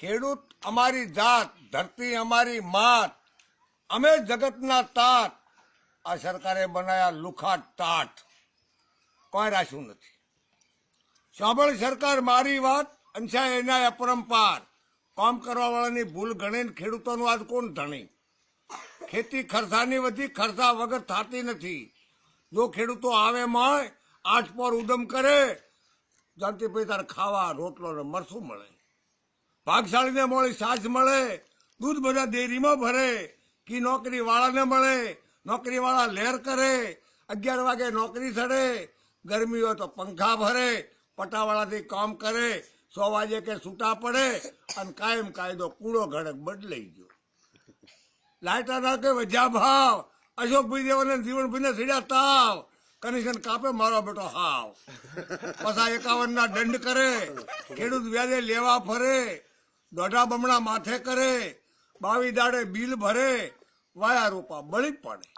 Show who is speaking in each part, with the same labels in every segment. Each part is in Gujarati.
Speaker 1: ખેડૂત અમારી જાત, ધરતી અમારી માત, અમે જગતના તાત. આ સરકારે બનાયા લુખા તાટ. કોઈ રાખ્યું નથી. સાંભળ સરકાર, મારી વાત અંશા એના અપરંપાર. કામ કરવા વાળાની ભૂલ ગણીને ખેડૂતોનું આજ કોણ ધણી? ખેતી ખર્ચાની વધી, ખર્ચા વગર થતી નથી. જો ખેડૂતો આવે મળે આઠ પર ઉદમ કરે જાતિ પછી તારે ખાવા રોટલો ને મરસું મળે. ભાગશાળીને મળે છાશ મળે, દૂધ બધા ડેરીમાં ભરે, કે નોકરી વાળાને મળે નોકરી વાળા લહેર કરે, અગિયાર વાગે નોકરી સડે, ગરમી હોય તો પંખા ભરે, પટાવાળાથી કામ કરે, સો વાગે કે છૂટા પડે, અને કાયમ કાયદો કૂડો ઘડક બદલાઈ ગયો. લાઈટા ના કે વજા ભાવ અશોકભાઈ દેવાને જીવનભાઈને સીડા તાવ કમિશન કાપે, મારો બેટો હાવ. પછા એકાવન ના દંડ કરે, ખેડૂત વ્યાજે લેવા ફરે દોઢા બમણા માથે કરે, બાવી દાડે બિલ ભરે, વાયા રૂપા બળી પડે.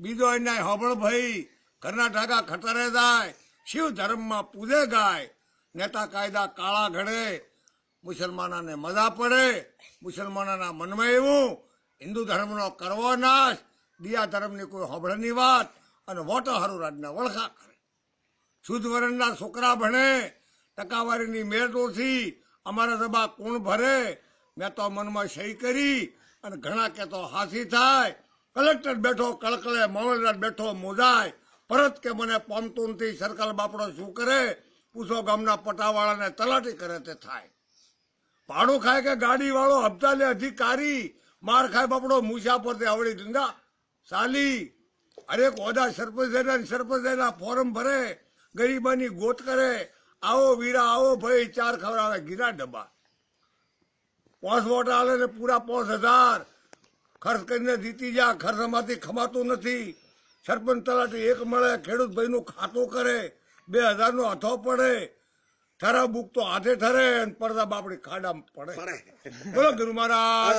Speaker 1: બીજો એને હબળ ભાઈ કર્ણાટકા ખતરે જાય, શિવ ધર્મમાં પૂજે ગાય, નેતા કાયદા કાળા ઘડે, મુસલમાનોને મજા પડે, મુસલમાનોના મનમાં એવું, હિન્દુ ધર્મનો કરવો નાશ, દિયા ધર્મની કોઈ હબળની વાત, અને વોટો હારું રાજના વળખા કરે. શુદ્ધ વર્ણના છોકરા ભણે, ટકાવારીની મેળ ઓછી અમારા સભા કોણ ભરે? મેં તો મનમાં સહી કરી અને ઘણા કે તો હાસી થાય. કલેક્ટર બેઠો કળકળે મામલદાર બેઠો, મોજાય. પરત કે મને પોમતુનથી સરકાર બાપડો શું કરે? પૂછો ગામના પટાવાળાને તલાટી કરે તે થાય. ભાડું ખાય કે ગાડી વાળો હપ્તા અધિકારી? માર ખાય બાપડો મૂછા પર તે આવડી ધંધા. સાલી, હરેક કોદા સરપંચ સરપંચ ફોરમ ભરે. ગરીબાની ગોત કરે. આવો વીરા આવો ભાઈ ચાર ખવડાવે ગીરા ડબ્બા. પાંચ વોટ આલે ને પૂરા પાંચ હજાર. ખર્ચ કરીને જીતી જા ખર્ચમાંથી ખમાતું નથી. સરપંચ તલાટી એક મળે ખેડૂત ભાઈનું ખાતું કરે બે હજારનો હથો પડે. ઠરા બુક તો હાથે ઠરે અને પડદા બાપડી ખાડા પડે. બોલો ગુરુ મહારાજ